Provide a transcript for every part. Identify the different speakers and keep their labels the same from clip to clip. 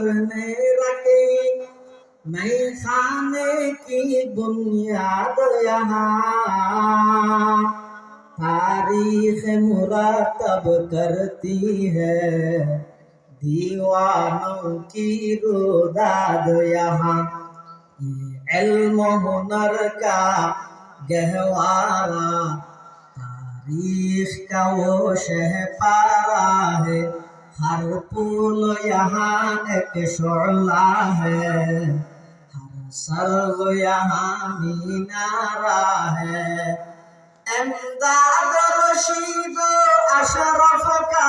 Speaker 1: अपने रखे मैं खाने की बुनियाद यहाँ तारीख मुरातब करती है दीवानों की रुदाद यहाँ ये इल्म हुनर का गहवारा तारीख का वो शह पारा है हर पुल यहाँ एक शोला है हर सर्व यहाँ मीनारा है एमदाद रशीद अशरफ का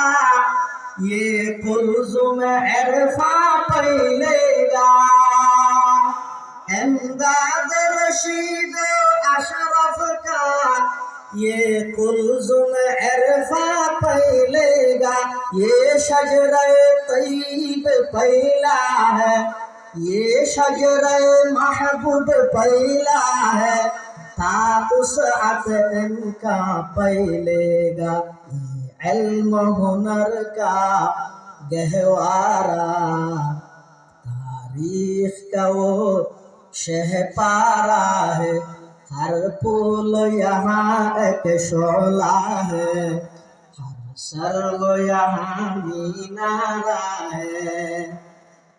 Speaker 1: ये कुलजुम इरफा पैलेगा एमदाद रशीद अशरफ का ये कुलजुम इरफा पैलेगा یہ شجرہ طیب پہلا ہے، یہ شجرہ محبوب پہلا ہے۔ تا اس ان کا پہلے گا علم ہنر کا گہوارا تاریخ کا وہ شہ پارا ہے، ہر پول یہاں ایک شعلہ ہے۔ سر و یہاں نارا ہے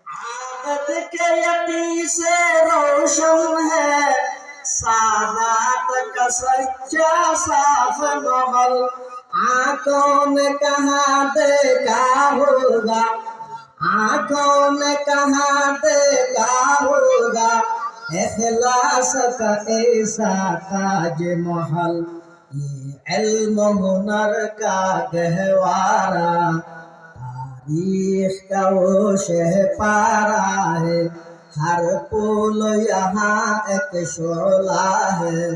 Speaker 1: عابد کے یقین سے روشن ہے سادات کا سچا صاف محل، آنکھوں نے کہاں دیکھا ہوگا، آنکھوں نے کہاں دیکھا ہوگا، اخلاص کا ایسا تاج محل۔ علم هنر کا گہوارا تاریخ کا وہ شہ پارا ہے ہر پول یہاں ایک شعلہ ہے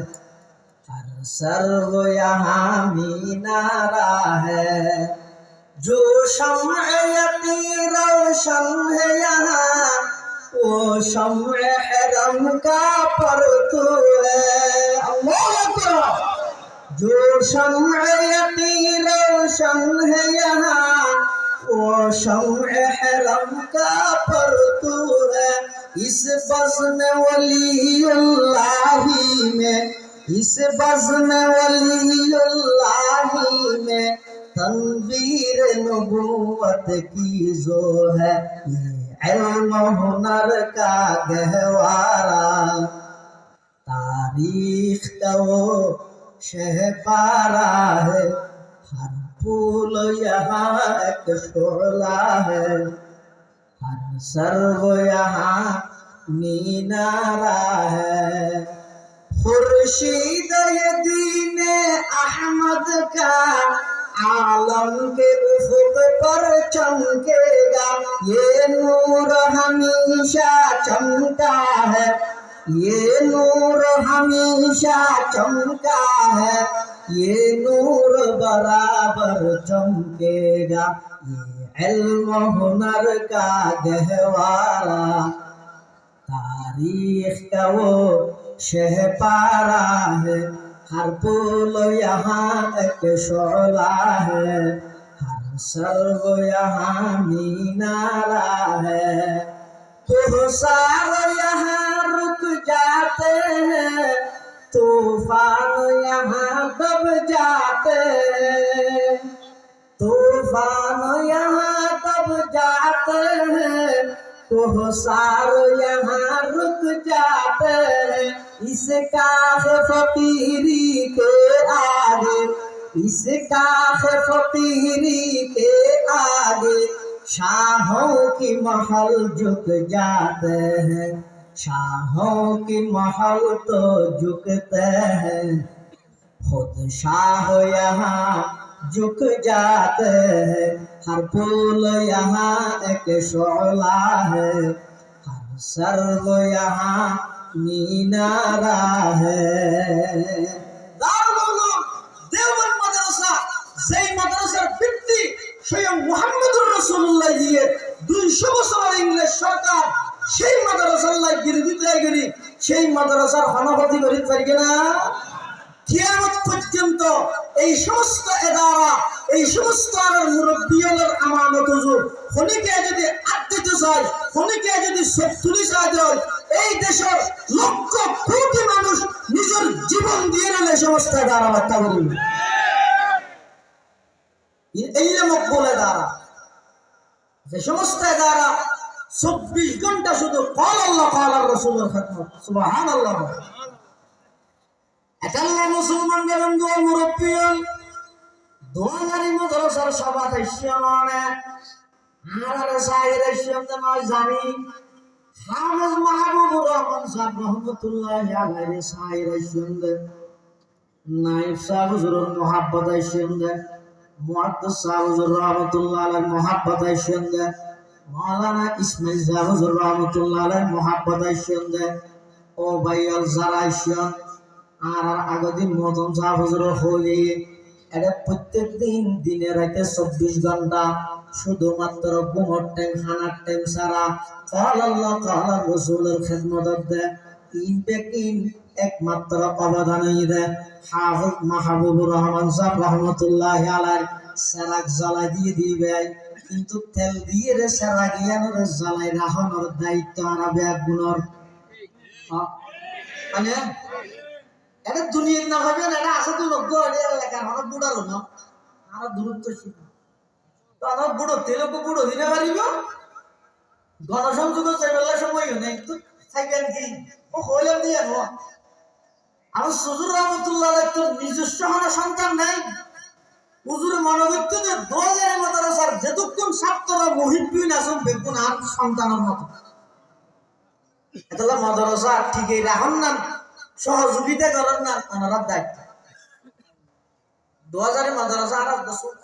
Speaker 1: ہر سرو یہاں مینارا ہے جو شمع یقین روشن ہے یہاں وہ شمع حرم کا پرتو ہے اللہ اکبر جو شمع یقین روشن ہے یہاں، وہ شمع حرم کا پرتو ہے۔ اس بزم ولی اللہ میں، اس بزم ولی اللہ میں تنویر نبوت کی زو ہے۔ علم و ہنر کا گہوارہ، تاریخ کا وہ पारा है हर फूल यहाँ एक शोला है हर सर्व यहाँ मीनारा है खुर्शीद ये दीन अहमद का आलम के उफुक पर चमकेगा ये नूर हमेशा चमका है ये नूर हमेशा चमका है ये नूर बराबर चमकेगा ये इल्म हुनर का गहवारा तारीख का वो शह पारा है हर पुल यहाँ एक शोला है हर सर्व यहाँ मीनारा है तो सार यहाँ جاتے ہیں طوفان یہاں دب جاتے طوفان یہاں دب جاتے ہیں کوہسار یہاں رک جاتے اس کا فقیری کے آگے اس کا فقیری کے آگے شاہوں کی محل جھک جاتے ہیں शाहों की महल तो झुकते हैं खुद शाह यहाँ झुक जाते हैं हर पुल यहाँ एक शोला है हर सर्व यहाँ मीनारा है দারুল উলুম দেওবন্দ মাদ্রাসা যেই মাদ্রাসার ভিত্তি স্বয়ং মুহাম্মদুর রাসূলুল্লাহ দিয়ে 200 বছরের ইংরেজ সেই মাদ্রাসার হনাপতি করি পারি না পর্যন্ত এই সমস্ত এদারা এই সমস্ত আর মুরব্বিয়লের আমানত যদি খনিকে যদি তুলি দেয়, এই দেশের লক্ষ কোটি মানুষ নিজের জীবন দিয়ে নিলে সমস্ত এদারা বার্তা করিবে এই যে সমস্ত এদারা চব্বিশ ঘণ্টা শুধু কল আল্লাহ কল আর রসুলের খেদমত। সুবহান আল্লাহ এটাল্লা মুসলমান গেলেন দোয়া মুরব্বিয়ন দোয়াগারি মাদ্রাসার সভা দেশিয়ানে আর সাহির দেশিয়ানে নয় জানি, হাফেজ মাহবুবুর রহমান সাহেব রহমতুল্লাহ আলাইহি সাহির দেশিয়ানে নাইব সাহেব হুজুরের মোহাব্বত দেশিয়ানে মুহাদ্দিস সাহেব হুজুর রহমতুল্লাহ আলাইহি মোহাব্বত দেশিয়ানে মাওলানা ইসমাইল রহমতুল্লাহ মোহাব্বত ও ভাইয়াল জারাইশিয়ান আর আর আগদিন মদন শাহ হুজুরের হলি এটা প্রত্যেক দিন দিনে রাতে চব্বিশ ঘণ্টা শুধুমাত্র ঘুমোর টাইম খানার টাইম সারা কাল আল্লাহ রসুলের খেদমত দে। তিন বেকিন একমাত্র অবদান দে, হাফিজ মাহবুবুর রহমান সাহেব রহমতুল্লাহ সেরাক জ্বালাই দিয়ে দিবে। কিন্তু তেল দিয়ে রে সেরাক ইয়ানোর জ্বালাই রাখনোর দায়িত্ব আনাবে গুণর মানে এটা দুনিয়ার না হবে না, এটা আছে তো না দূরত্ব আমার বুড়ো বুড়ো দিনে পারিব গণসংযোগ নেই। তো কি? ও হইলাম দিয়ে আমার সুজুর রহমতুল্লাহ তো নিজস্ব কোনো সন্তান নাই। হুজুরে মনে করতো যে দোয়াজের মাদ্রাসার যেতক্ষণ ছাত্ররা মহিবিন আসুন বেগুন আর সন্তানের মতো। ঠিকই রাখুন না সহযোগিতা করেন না ওনারা দায়িত্ব। মাদ্রাসা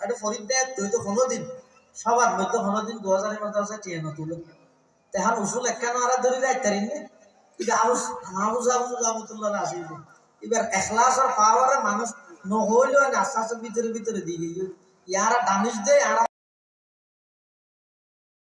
Speaker 1: আর ফরিদ দেয় তুই তো সবার মধ্যে মাদ্রাসা না তুলে। উসুল আর ধরে দায়িত্ব রিন এটা আবুস মাহবুজ রহমতুল্লাহ আসিল এবার এখলাস আর পাওয়ারে মানুষ নহইলেও আস্তে আস্তে ভিতরে ভিতরে দিয়ে ইয়ারা দামিজ দেয় আর